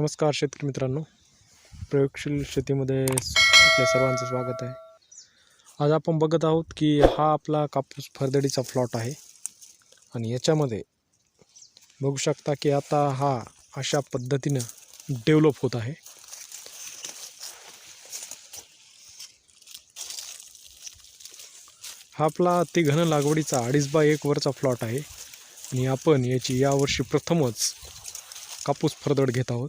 नमस्कार शेतकरी मित्रांनो. प्रयोगशील शेतीमध्ये आपल्या सर्वांचं स्वागत आहे. आज आपण बघत आहोत की हा आपला कापूस फरदडीचा प्लॉट आहे. आणि याच्यामध्ये बघू शकता की आता हा अशा पद्धतीनं डेव्हलप होत आहे. हा आपला अति घन लागवडीचा अडीच बाय एक वरचा प्लॉट आहे. आणि आपण याची यावर्षी प्रथमच कापूस फरदड घेत आहोत.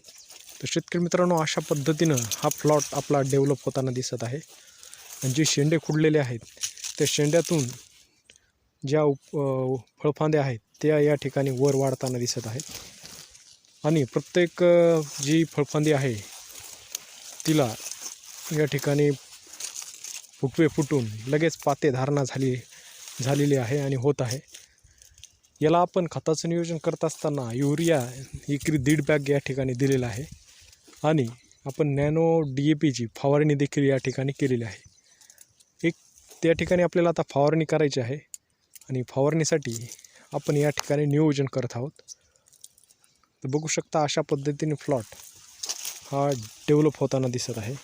तर शेतकरी मित्रांनो अशा पद्धतीनं हा प्लॉट आपला डेव्हलप होताना दिसत आहे. आणि जे शेंडे खुडलेले आहेत त्या शेंड्यातून ज्या उप फळफांद्या आहेत त्या या ठिकाणी वर वाढताना दिसत आहेत. आणि प्रत्येक जी फळफांदी आहे तिला या ठिकाणी फुटवे फुटून लगेच पाते धारणा झाली झालेली आहे आणि होत आहे. याला आपण खताचं नियोजन करत असताना युरिया एकरी दीड बॅग या ठिकाणी दिलेला आहे. आणि आपण नॅनो डी ए पीची फवारणी देखील या ठिकाणी केलेली आहे. एक त्या ठिकाणी आपल्याला आता फवारणी करायची आहे आणि फवारणीसाठी आपण या ठिकाणी नियोजन करत आहोत. तर बघू शकता अशा पद्धतीने फ्लॉट हा डेव्हलप होताना दिसत आहे.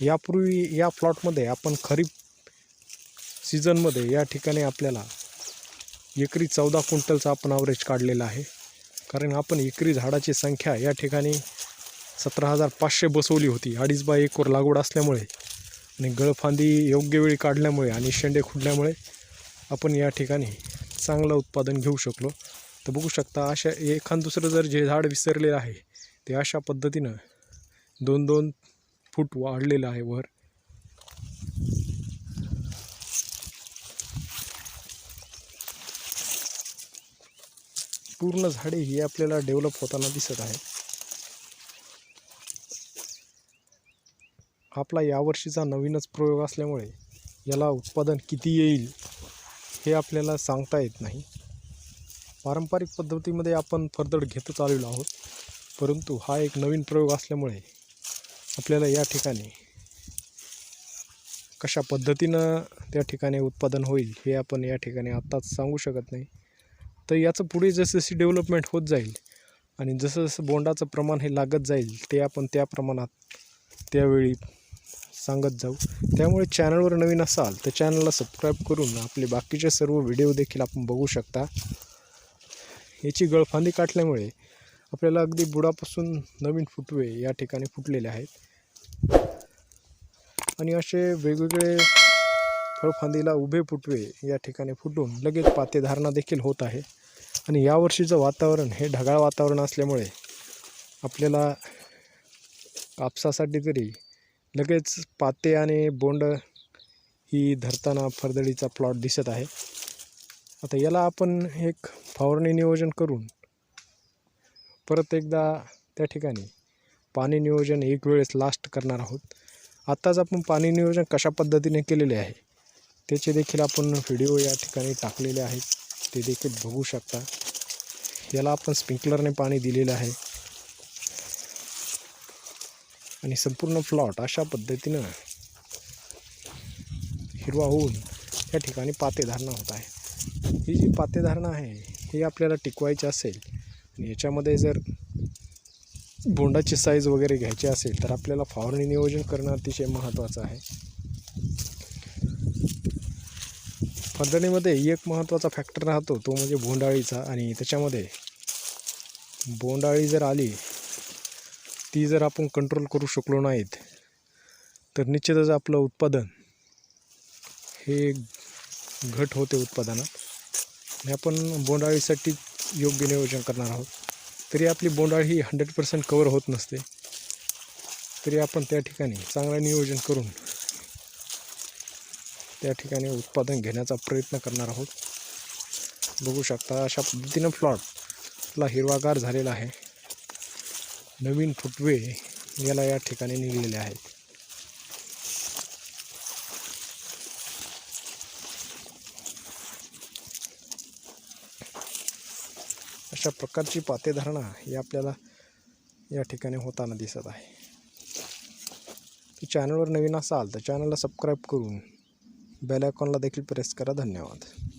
यापूर्वी या प्लॉटमध्ये आपण खरीप सीझनमध्ये या ठिकाणी आपल्याला एकरी चौदा क्विंटलचा आपण ॲव्हरेज काढलेला आहे. कारण आपण एकरी झाडाची संख्या या ठिकाणी सतरा हजार पाचशे बसवली होती. अडीच बाय एकवर लागवड असल्यामुळे आणि गळफांदी योग्य वेळी काढल्यामुळे आणि शेंडे खुडल्यामुळे आपण या ठिकाणी चांगलं उत्पादन घेऊ शकलो. तर बघू शकता अशा एखाद दुसरं जर जे झाड विसरलेलं आहे ते अशा पद्धतीनं दोन दोन फूट वाढलेलं आहे वर. पूर्ण झाडे ही आपल्याला डेव्हलप होताना दिसत आहे आपला यावर्षीचा नवीनच प्रयोग असल्यामुळे याला उत्पादन किती येईल हे आपल्याला सांगता येत नाही. पारंपरिक पद्धतीमध्ये आपण फरदड घेतच आलेलो आहोत परंतु हा एक नवीन प्रयोग असल्यामुळे आपल्याला या ठिकाणी कशा पद्धतीनं त्या ठिकाणी उत्पादन होईल हे आपण या ठिकाणी आत्ताच सांगू शकत नाही. तर याचं पुढे जसजशी डेव्हलपमेंट होत जाईल आणि जसं जसं बोंडाचं प्रमाण हे लागत जाईल ते आपण त्या प्रमाणात त्यावेळी सांगत जाऊ. त्यामुळे चॅनलवर नवीन असाल तर चॅनलला सबस्क्राईब करून आपले बाकीचे सर्व व्हिडिओ देखील आपण बघू शकता. याची गळफांदी काटल्यामुळे आपल्याला अगदी बुडापासून नवीन फुटवे या ठिकाणी फुटलेले आहेत. आणि असे वेगवेगळे फळफांदीला उभे फुटवे या ठिकाणी फुटून लगेच पाते धारणा देखील होत आहे. आणि यावर्षीचं वातावरण हे ढगाळ वातावरण असल्यामुळे आपल्याला कापसासाठी तरी लगेच पाते आणि बोंड ही धरताना फरदडीचा प्लॉट दिसत आहे. आता याला आपण एक फवारणी नियोजन करून परत एकदा त्या ठिकाणी पाणी नियोजन एक वेळेस लास्ट करणार आहोत. आत्ताच आपण पाणी नियोजन कशा पद्धतीने केलेले आहे त्याचे देखील आपण व्हिडिओ या ठिकाणी टाकलेले आहेत. ते देखील बघू शकता. याला आपण स्प्रिंकलरने पाणी दिलेलं आहे. आणि संपूर्ण प्लॉट अशा पद्धतीनं हिरवा होऊन या ठिकाणी पातेधारणा होत आहे. ही जी पातेधारणा आहे ही आपल्याला टिकवायची असेल आणि याच्यामध्ये जर बोंडाची साईज वगैरे घ्यायची असेल तर आपल्याला फवारणी नियोजन करणं अतिशय महत्त्वाचं आहे. फरदणीमध्ये एक महत्त्वाचा फॅक्टर राहतो तो म्हणजे बोंडाळीचा. आणि त्याच्यामध्ये बोंडाळी जर आली ती जर आपण कंट्रोल करू शकलो नाहीत तर निश्चितच आपलं उत्पादन हे घट होते उत्पादनात. आणि आपण बोंडाळीसाठी योग्य नियोजन करणार आहोत. तरी आपली बोंडाळी ही हंड्रेड पर्सेंट कवर होत नसते. तरी आपण त्या ठिकाणी चांगलं नियोजन करून त्या ठिकाणी उत्पादन घेण्याचा प्रयत्न करणार आहोत. बघू शकता अशा पद्धतीनं प्लॉटला हिरवागार झालेला आहे. नवीन फुटवे याला या ठिकाणी निघलेले आहेत. अशा प्रकारची पातेधारणा ही आपल्याला या ठिकाणी होताना दिसत आहे. चॅनलवर नवीन असाल तर चॅनलला सबस्क्राईब करून बेल आयकॉनला देखील प्रेस करा. धन्यवाद.